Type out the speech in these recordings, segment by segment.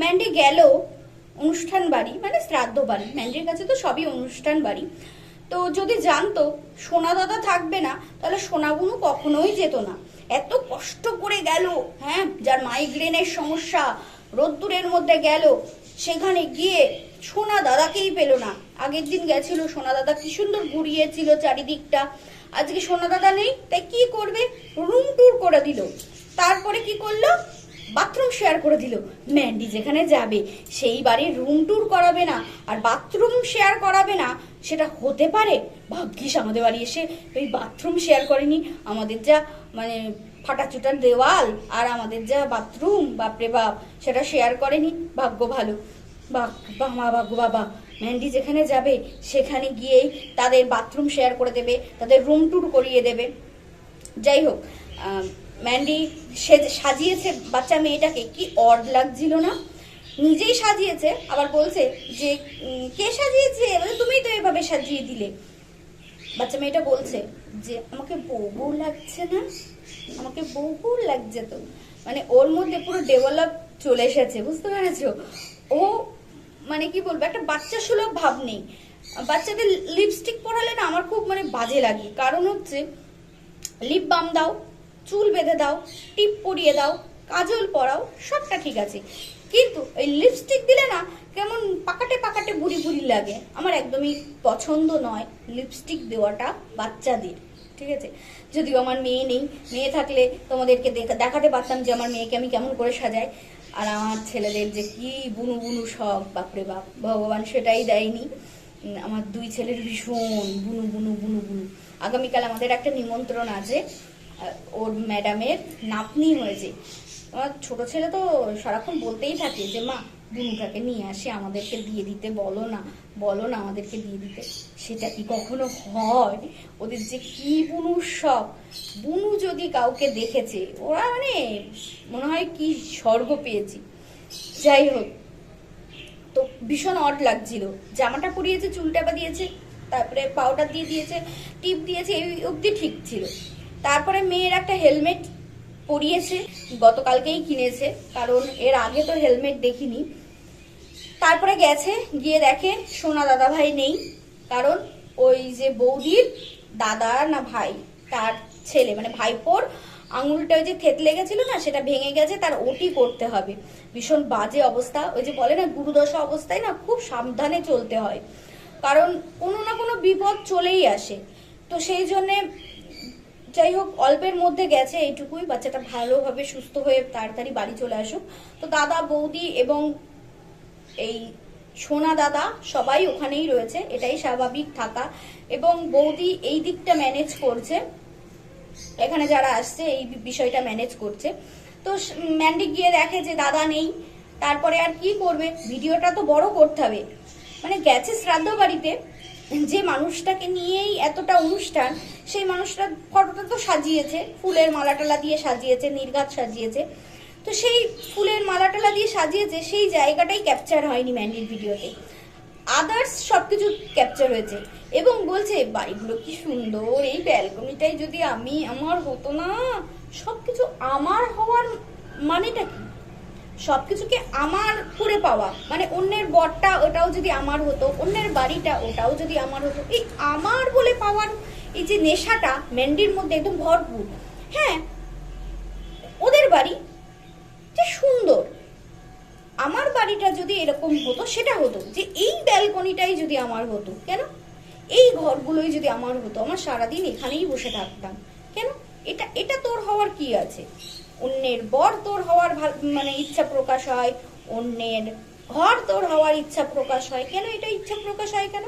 Mandy গেল অনুষ্ঠান বাড়ি মানে শ্রাদ্ধ বাড়ি। ম্যান্ডির কাছে তো সবই অনুষ্ঠান বাড়ি। তো যদি জানতো, সোনা দাদা থাকবে না, তাহলে সোনাগুনু কখনোই যেত না। এত কষ্ট করে গেল হ্যাঁ যার মাইগ্রেনের সমস্যা, রোদ্দুরের মধ্যে গেল, সেখানে গিয়ে সোনা দাদাকেই পেল না। আগের দিন গেছিল, সোনা দাদা কি সুন্দর ঘুরিয়েছিল চারিদিকটা। আজকে সোনা দাদা নেই, তাই কি করবে? রুম ট্যুর করে দিল। তারপরে কি করল? বাথরুম শেয়ার করে দিল। ম্যান্ডি যেখানে যাবে, সেই বাড়ির রুম ট্যুর করাবে না, আর বাথরুম শেয়ার করাবে না, সেটা হতে পারে? ভাগ্যিস আমাদের বাড়ি এসে ওই বাথরুম শেয়ার করেনি। আমাদের যা মানে ফাটাচুটার দেওয়াল আর আমাদের যা বাথরুম বাপরে বাপ, সেটা শেয়ার করেনি। ভাগ্য ভালো। বাবা মা, ভাগ্য বাবা। ম্যান্ডি যেখানে যাবে, সেখানে গিয়েই তাদের বাথরুম শেয়ার করে দেবে, তাদের রুম ট্যুর করিয়ে দেবে। যাই হোক ম্যান্ডি সে সাজিয়েছে বাচ্চা মেয়েটাকে, কি অড লাগছিল না? নিজেই সাজিয়েছে, আবার বলছে যে কে সাজিয়েছে? তুমিই তো এভাবে সাজিয়ে দিলে। বাচ্চা মেয়েটা বলছে যে, আমাকে বউ লাগছে না? আমাকে বউ বউ লাগছে তো। মানে ওর মধ্যে পুরো ডেভেলপ চলে এসেছে, বুঝতে পেরেছ? ও মানে কি বলব, একটা বাচ্চা সুলভ ভাব নেই। বাচ্চাদের লিপস্টিক পরালে না আমার খুব মানে বাজে লাগে। কারণ হচ্ছে লিপ বাম দাও চুল বেঁধে দাও, টিপ পরিয়ে দাও, কাজল পরাও, সবটা ঠিক আছে। কিন্তু এই লিপস্টিক দিলে না কেমন পাকাটে পাকাটে বুড়ি বুড়ি লাগে। আমার একদমই পছন্দ নয় লিপস্টিক দেওয়াটা বাচ্চাদের, ঠিক আছে? যদিও আমার মেয়ে নেই, মেয়ে থাকলে তোমাদেরকে দেখাতে পারতাম যে আমার মেয়েকে আমি কেমন করে সাজাই। আর আমার ছেলেদের যে কি বুনু বুনু শখ বাপরে বাপ, ভগবান সেটাই দেয়নি। আমার দুই ছেলের ভীষণ বুনু বুনু বুনু বুনু। আগামীকাল আমাদের একটা নিমন্ত্রণ আছে ওর ম্যাডামের নাতনি হয়েছে। আমার ছোট ছেলে তো সারাক্ষণ বলতেই থাকে যে, মা বুনুটাকে নিয়ে আসে, আমাদেরকে দিয়ে দিতে বলো না বলো না আমাদেরকে দিয়ে দিতে। সেটা কি কখনো হয়? ওদের যে কি বুনুর শখ বুনু যদি কাউকে দেখেছে, ওরা মানে মনে হয় কি স্বর্গ পেয়েছি। যাই হোক, তো ভীষণ অড লাগছিল। জামাটা পরিয়েছে, চুলটা বা দিয়েছে তারপরে পাউডার দিয়ে দিয়েছে, টিপ দিয়েছে, এই অবধি ঠিক ছিল। তারপরে মেয়ের একটা হেলমেট পরিয়েছে, গতকালকেই কিনেছে, কারণ এর আগে তো হেলমেট দেখিনি। তারপরে গেছে, গিয়ে দেখে সোনা দাদা ভাই নেই, কারণ ওই যে বৌদির দাদা না ভাই, তার ছেলে মানে ভাইপোর আঙুলটা ওই যে থেতলে গেছিল না, সেটা ভেঙে গেছে, তার ওটি করতে হবে। ভীষণ বাজে অবস্থা, ওই যে বলে না, গুরুদশা অবস্থায় না খুব সাবধানে চলতে হয়। কারণ কোনো না কোনো বিপদ চলেই আসে। তো সেই জন্যে যাই হোক, অল্পের মধ্যে গেছে এইটুকুই। বাচ্চাটা ভালোভাবে সুস্থ হয়ে তাড়াতাড়ি বাড়ি চলে আসুক। তো দাদা, বৌদি এবং এই সোনা দাদা সবাই ওখানেই রয়েছে। এটাই স্বাভাবিক থাকা। এবং বৌদি এই দিকটা ম্যানেজ করছে। এখানে যারা আসছে, এই বিষয়টা ম্যানেজ করছে। তো স- ম্যান্ডি গিয়ে দেখে যে দাদা নেই। তারপরে আর কি করবে? ভিডিওটা তো বড় করতে হবে। মানে গেছে শ্রাদ্ধ বাড়িতে। যে মানুষটাকে নিয়েই এতটা অনুষ্ঠান সেই মানুষটা ফটোটা তো সাজিয়েছে, ফুলের মালা টালা দিয়ে সাজিয়েছে নির্ঘাত সাজিয়েছে। তো সেই ফুলের মালা টালা দিয়ে সাজিয়েছে, সেই জায়গাটাই ক্যাপচার হয়নি ম্যান্ডির ভিডিওতে আদার্স সবকিছু ক্যাপচার হয়েছে এবং বলছে, বাড়িগুলো কি সুন্দর, এই ব্যালকনিটাই যদি আমি আমার হতো না, সবকিছু আমার হওয়ার মানেটা কি? সবকিছুকে আমার করে পাওয়া মানে অন্যের বরটা ওটাও যদি আমার হতো, অন্যের বাড়িটা ওটাও যদি আমার হতো, এই আমার বলে পাওয়ার এই যে নেশাটা ম্যান্ডির মধ্যে একদম ভরপুর। হ্যাঁ ওদের বাড়ি যে সুন্দর। আমার বাড়িটা যদি এরকম হতো, সেটা হতো যে এই ব্যালকনিটাই যদি আমার হতো, কেন? এই ঘরগুলোই যদি আমার হতো, আমার সারাদিন এখানেই বসে থাকতাম, কেন? এটা এটা তোর হওয়ার কি আছে? অন্যের বর তোর হওয়ার মানে ইচ্ছা প্রকাশ হয়, অন্যের ঘর তোর হওয়ার ইচ্ছা প্রকাশ হয়, কেন এটা ইচ্ছা প্রকাশ হয় কেন?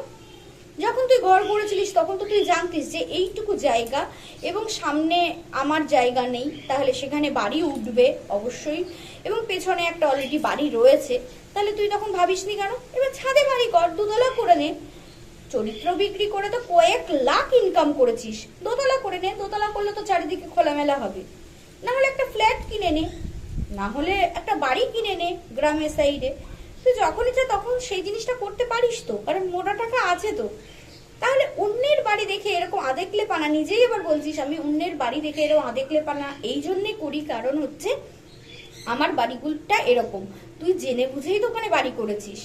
যখন তুই ঘর করেছিলিস, তখন তো তুই জানতিস যে এইটুকু জায়গা এবং সামনে আমার জায়গা নেই, তাহলে সেখানে বাড়ি উঠবে অবশ্যই এবং পেছনে একটা অলরেডি বাড়ি রয়েছে। তাহলে তুই তখন ভাবিসনি কেন? এবার ছাদে বাড়ি কর দুতলা করে নে। চরিত্র বিক্রি করে তো কয়েক লাখ ইনকাম করেছিস। দোতলা করে নে, দোতলা করলে তো চারিদিকে খোলামেলা হবে। না হলে একটা ফ্ল্যাট কিনে নে না হলে একটা বাড়ি কিনে নে গ্রামের সাইডে তুই যখন ইচ্ছা তখন সেই জিনিসটা করতে পারিস তো, কারণ মোটা টাকা আছে তো। তাহলে অন্যের বাড়ি দেখে এরকম আদেকলে পানা নিজেই এবার বলছিস আমি অন্যের বাড়ি দেখে এরকম আদেকলে পানা এই জন্যে করি, কারণ হচ্ছে আমার বাড়িগুলোটা এরকম। তুই জেনে বুঝেই ওখানে বাড়ি করেছিস।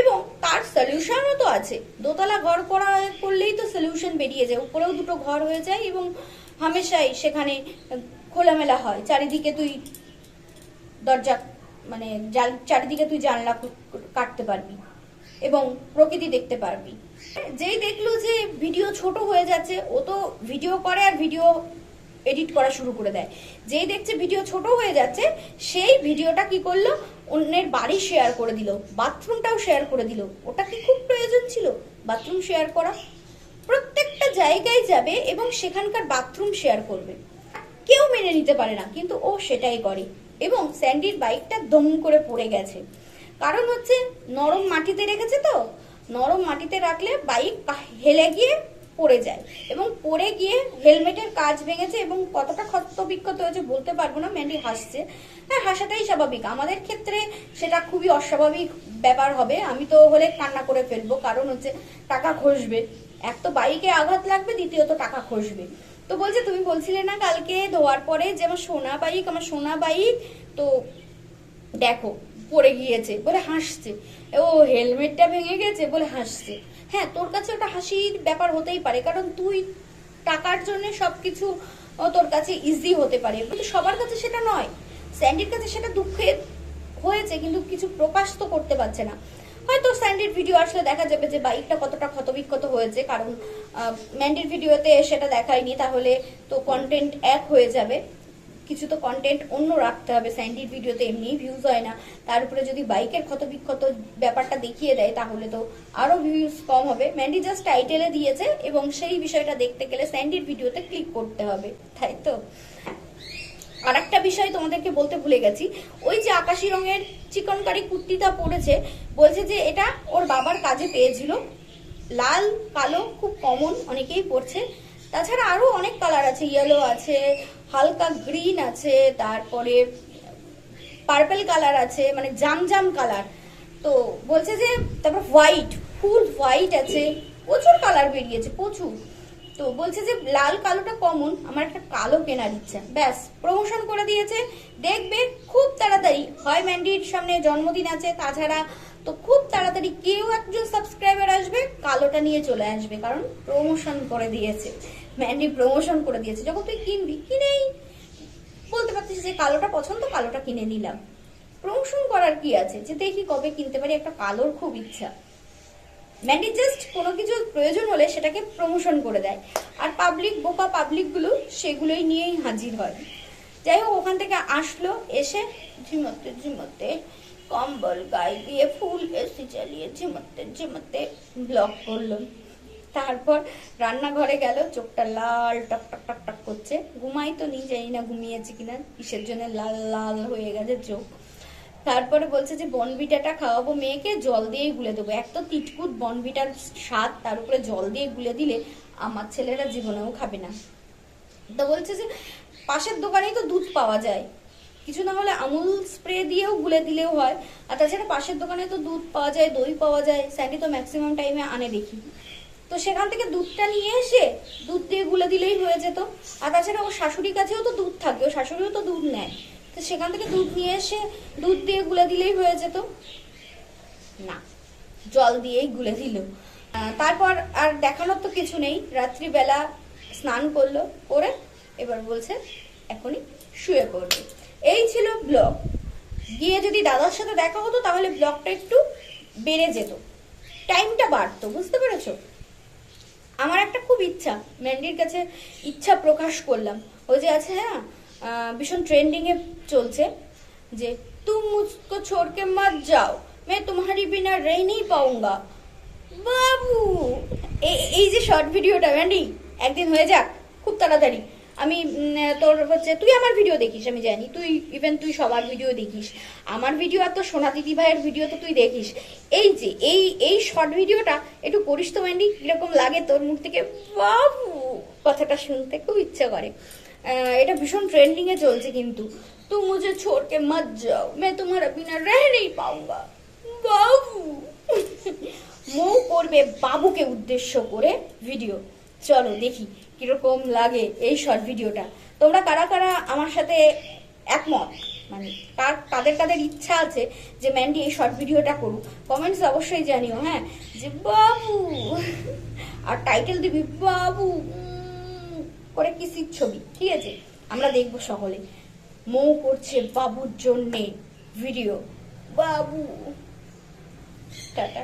এবং তার সলিউশনও তো আছে। দোতলা ঘর করা করলেই তো সলিউশন বেরিয়ে যায়। উপরেও দুটো ঘর হয়ে যায় এবং হামেশাই সেখানে খোলামেলা হয়। চারিদিকে তুই দরজা মানে চারিদিকে তুই জানলা কাটতে পারবি এবং প্রকৃতি দেখতে পারবি। যেই দেখল যে ভিডিও ছোট হয়ে যাচ্ছে, ও তো ভিডিও করে আর ভিডিও এডিট করা শুরু করে দেয়। যেই দেখছে ভিডিও ছোট হয়ে যাচ্ছে, সেই ভিডিওটা কি করল? অন্যের বাড়ি শেয়ার করে দিল বাথরুমটাও শেয়ার করে দিল। ওটা কি খুব প্রয়োজন ছিল? বাথরুম শেয়ার করা। প্রত্যেকটা জায়গায় যাবে এবং সেখানকার বাথরুম শেয়ার করবে। কেউ মেনে নিতে পারে না, কিন্তু ও সেটাই করে। এবং স্যান্ডির বাইকটা দম করে পড়ে গেছে। কারণ হচ্ছে নরম মাটিতে রেখেছে তো, নরম মাটিতে রাখলে বাইক হেলে গিয়ে পড়ে যায় এবং পড়ে গিয়ে হেলমেটের কাজ ভেঙেছে এবং কতটা ক্ষত বিক্ষত হয়েছে বলতে পারব না, ম্যান্ডি হাসছে। হ্যাঁ হাসাটাই স্বাভাবিক। আমাদের ক্ষেত্রে সেটা খুবই অস্বাভাবিক ব্যাপার হবে। আমি তো হলে কান্না করে ফেলব। কারণ হচ্ছে টাকা খসবে এক তো বাইকে আঘাত লাগবে, দ্বিতীয়ত টাকা খসবে তো বলছে তুমি বলছিলে না কালকে ধোয়ার পরে যে আমার সোনা বাইক আমার সোনা বাইক তো দেখো পড়ে গিয়েছে বলে হাসছে। ও হেলমেটটা ভেঙে গেছে বলে হাসছে। হ্যাঁ তোর কাছে ওটা হাসির ব্যাপার হতেই পারে কারণ তুই টাকার জন্য সবকিছু ও, তোর কাছে ইজি হতে পারে। কিন্তু সবার কাছে সেটা নয়। স্যান্ডির কাছে সেটা দুঃখের হয়েছে কিন্তু কিছু প্রকাশ তো করতে পারছে না। হয়তো স্যান্ডির ভিডিও আসলে দেখা যাবে যে বাইকটা কতটা ক্ষতবিক্ষত হয়েছে কারণ আহ, ম্যান্ডির ভিডিওতে সেটা দেখায়নি তাহলে তো কন্টেন্ট এক হয়ে যাবে। কিছু তো কন্টেন্ট অন্য রাখতে হবে স্যান্ডির ভিডিওতে এমনিই ভিউজ হয় না। তার উপরে যদি বাইকের ক্ষতবিক্ষত ব্যাপারটা দেখিয়ে দেয় তাহলে তো আরও ভিউজ কম হবে। ম্যান্ডি জাস্ট টাইটেলে দিয়েছে এবং সেই বিষয়টা দেখতে গেলে স্যান্ডির ভিডিওতে ক্লিক করতে হবে তাই তো? আর একটা বিষয় তোমাদেরকে বলতে ভুলে গেছি। ওই যে আকাশি রঙের চিকনকারি কুর্তিটা পরেছে, বলছে যে এটা ওর বাবার কাজে পেয়েছিল। লাল, কালো, খুব কমন অনেকেই পরছে। তাছাড়া আরও অনেক কালার আছে ইয়েলো আছে, হালকা গ্রিন আছে, তারপরে পার্পেল কালার আছে মানে জাম জাম কালার তো বলছে যে, তারপর হোয়াইট ফুল হোয়াইট আছে। প্রচুর কালার বেরিয়েছে, প্রচুর। তো বলছে যে লাল কালোটা কমন, আমার একটা কালো কেনার ইচ্ছা। ব্যাস প্রমোশন করে দিয়েছে। দেখবে খুব তাড়াতাড়ি, হয় ম্যান্ডির সামনে জন্মদিন আছে, তাছাড়া তো খুব তাড়াতাড়ি কেউ একজন সাবস্ক্রাইবার আসবে, কালোটা নিয়ে চলে আসবে, কারণ প্রমোশন করে দিয়েছে। ম্যান্ডি প্রমোশন করে দিয়েছে। যখন তুই কিনবি, কিনেই। বলতে পারতিস যে কালোটা পছন্দ, কালোটা কিনে নিলাম। প্রমোশন করার কি আছে? যে দেখি কবে কিনতে পারি, একটা কালোর খুব ইচ্ছা। ম্যান্ডি জাস্ট কোনো কিছু প্রয়োজন হলে সেটাকে প্রমোশন করে দেয়। আর পাবলিক বোকা পাবলিকগুলো সেগুলোই নিয়েই হাজির হয়। যাই হোক, ওখান থেকে আসলো, এসে ঝিমতে ঝিমতে কম্বল, গায়ে দিয়ে ফুল এসি চালিয়ে ঝিমতে ঝিমতে ব্লক করল। তারপর রান্নাঘরে গেল, চোখটা লাল টক টক টক টক করছে। ঘুমাই তো নি জানি না ঘুমিয়েছে কিনা। কিসের জন্য লাল লাল হয়ে গেছে চোখ। তারপরে বলছে যে বনবিটাটা খাওয়াবো মেয়েকে, জল দিয়েই গুলে দেবো। এক তো তিটকুট বনবিটার স্বাদ, তার উপরে জল দিয়ে গুলে দিলে আমার ছেলেরা জীবনেও খাবে না। তো বলছে যে, পাশের দোকানেই তো দুধ পাওয়া যায়। কিছু না হলে আমুল স্প্রে দিয়েও গুলে দিলেও হয়। আর তাছাড়া পাশের দোকানে তো দুধ পাওয়া যায়, দই পাওয়া যায়। স্যান্ডি তো ম্যাক্সিমাম টাইমে আনে দেখি। তো সেখান থেকে দুধটা নিয়ে এসে দুধ দিয়ে গুলে দিলেই হয়ে যেত। আর তাছাড়া ওর শাশুড়ির কাছেও তো দুধ থাকে ও শাশুড়িও তো দুধ নেয়। তো সেখান থেকে দুধ নিয়ে এসে দুধ দিয়ে গুলে দিলেই হয়ে যেত। না, জল দিয়েই গুলে দিল। তারপর আর দেখানোর তো কিছু নেই। রাত্রিবেলা স্নান করল, করে এবার বলছে, এখনই শুয়ে পড়বে। এই ছিল ব্লগ। গিয়ে যদি দাদার সাথে দেখা হতো, তাহলে ব্লগটা একটু বেড়ে যেত। টাইমটা বাড়তো, বুঝতে পেরেছ? আমার একটা খুব ইচ্ছা, ম্যান্ডির কাছে ইচ্ছা প্রকাশ করলাম। ওই যে আছে হ্যাঁ ভীষণ ট্রেন্ডিংয়ে চলছে যে, তুম মুঝকো ছোড়কে মত যাও, মে তোমারি বিনা রেই নেই পাউঙ্গা। বাবু! এই যে শর্ট ভিডিওটা ম্যান্ডি একদিন হয়ে যাক, খুব তাড়াতাড়ি। আমি তোর হচ্ছে, তুই আমার ভিডিও দেখিস, আমি জানি। তুই ইভেন তুই সবার ভিডিও দেখিস। আমার ভিডিও আর তোর সোনা দিদি ভাইয়ের ভিডিও তো তুই দেখিস। এই যে, এই এই শর্ট ভিডিওটা একটু করিস তো ম্যান্ডি এরকম লাগে তোর মুখ থেকে? বাবু! কথাটা শুনতে খুব ইচ্ছা করে। এটা ভীষণ ট্রেন্ডিং এ চলছে কিন্তু তু মুঝে छोड़ के मत जाओ मैं तुम्हारा बिना रह नहीं पाऊंगा বাবু মৌ করবে বাবুকে উদ্দেশ্য করে ভিডিও চলো দেখি কিরকম লাগে এই শর্ট ভিডিওটা তোমরা কারা কারা আমার সাথে একমত মানে কার কাদের কাদের ইচ্ছা আছে যে ম্যান্ডি এই শর্ট ভিডিওটা করুক কমেন্টস অবশ্যই জানিও হ্যাঁ যে বাবু আর টাইটেল দিবি বাবু উম, করে কিসির ছবি? ঠিক আছে? আমরা দেখব সকলে। মৌ করছে বাবুর জন্যে ভিডিও বাবু। টাটা।